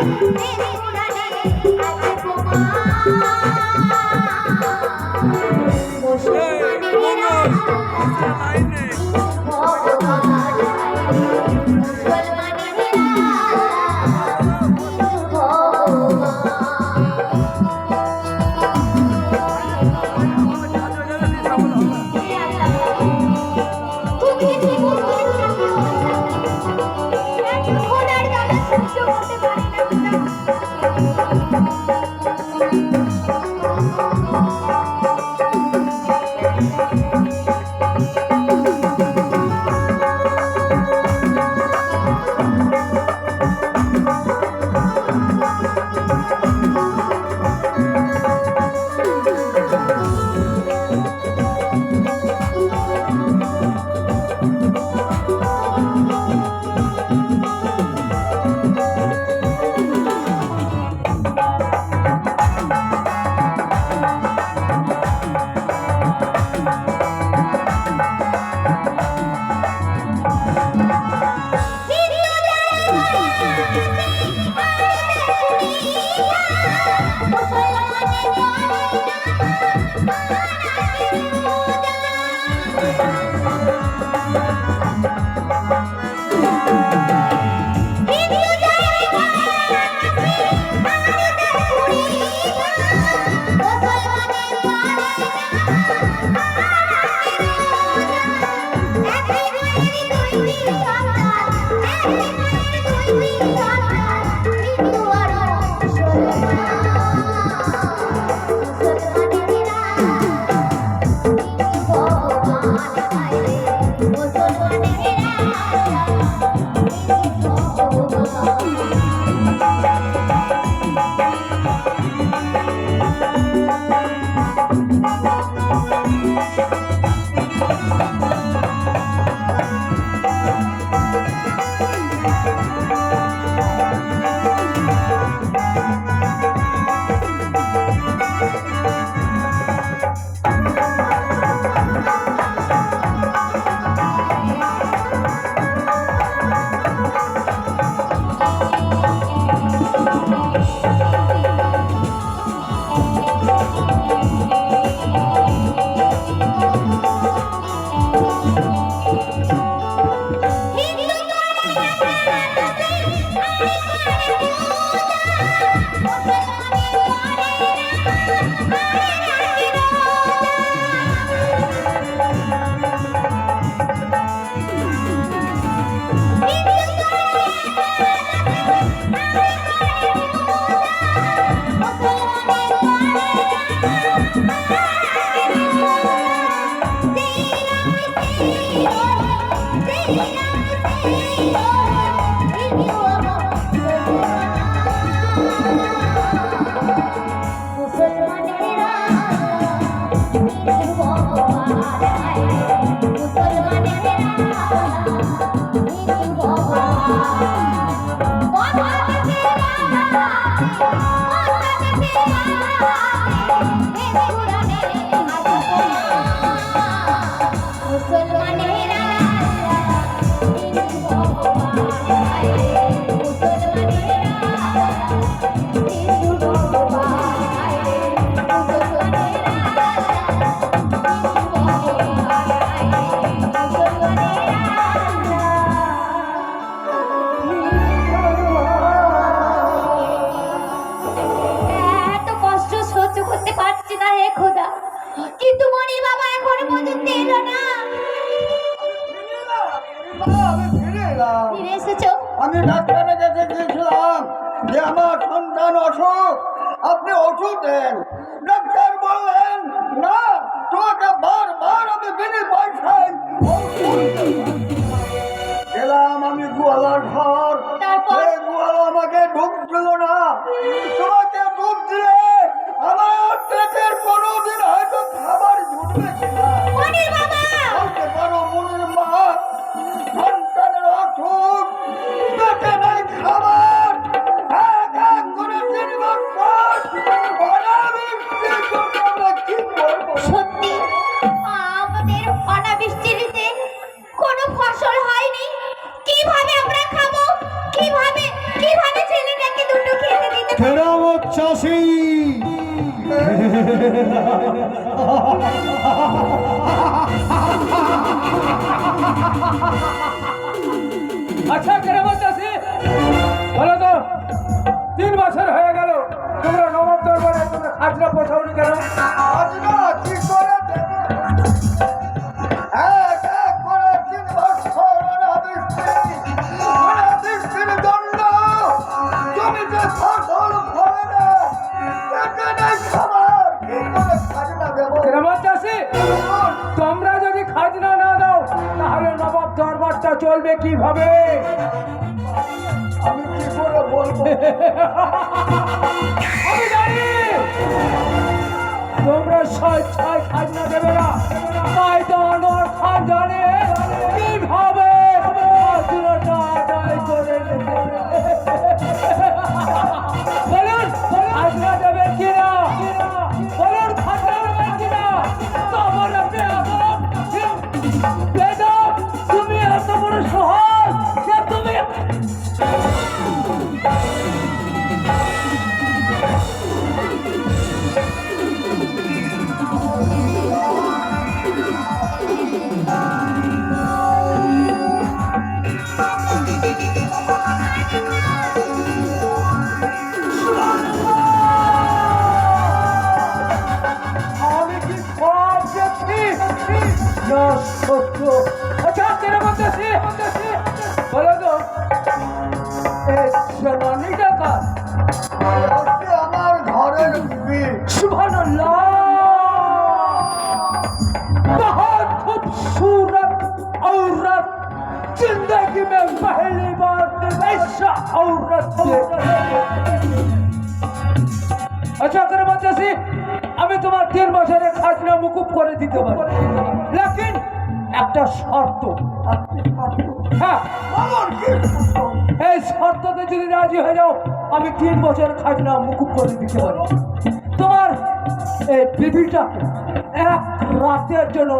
Baby, Oh, my God. আমি ডাক্তারের কাছে গিয়েছিলাম যে আমার সন্তান অসুখ। আপনি ওষুধ দেন। Keramet Çaşi. अच्छा करावा চলবে কীভাবে? আমি কি করে বলব? তোমরা সব ছয় খাজনা আমার ঘরের বিবি सुबहानअल्लाह बहुत खूबसूरत औरत जिंदगी में पहली बार ऐसा औरत আচ্ছা করে বলতেছি আমি তোমার তিন বছরের খাজনা মুকুব করে দিতে পারি। লেকিন একটা শর্ত হ্যাঁ। এই শর্ততে যদি রাজি হয়ে যাও, আমি তিন বছর খাজনা মুকুব করে দিতে পারি। তোমার এই বিবিটাকে এক রাতের জন্য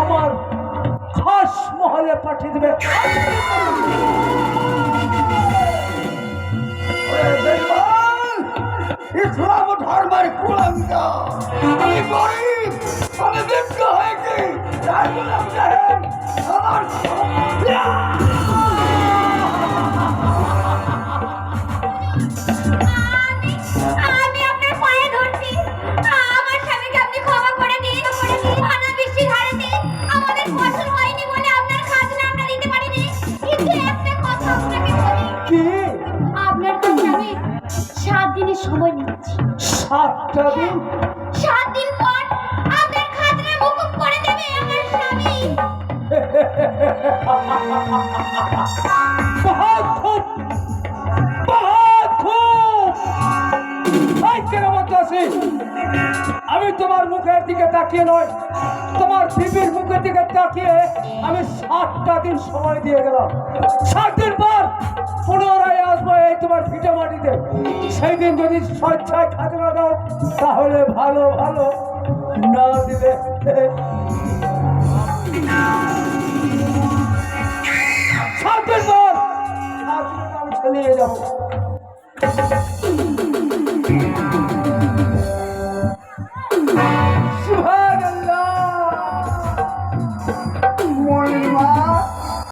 আমার খাস মহলে পাঠিয়ে দেবে। ইসলাম ধর্মের কুলাঙ্গা। আমি গরিব আমি বিজ্ঞ হয়েছি। আমি দেখেন, আমার দিনের সময় নিচ্ছি সাতটা দিন? সাত দিন পর আপনার খাজনা মুকুব করে দেবে আমার স্বামী। আমি তোমার মুখের দিকে তাকিয়ে নয় তোমার বিবির মুখের দিকে তাকিয়ে আমি সাতটা দিন সময় দিয়ে গেলাম। সাত দিন পর পুনরায় আসব এই তোমার ভিটে মাটিতে। সেই দিন যদি স্বেচ্ছায় খাজনা দাও তাহলে ভালো ভালো না দিলে। সাত দিন আমি চালিয়ে যাব।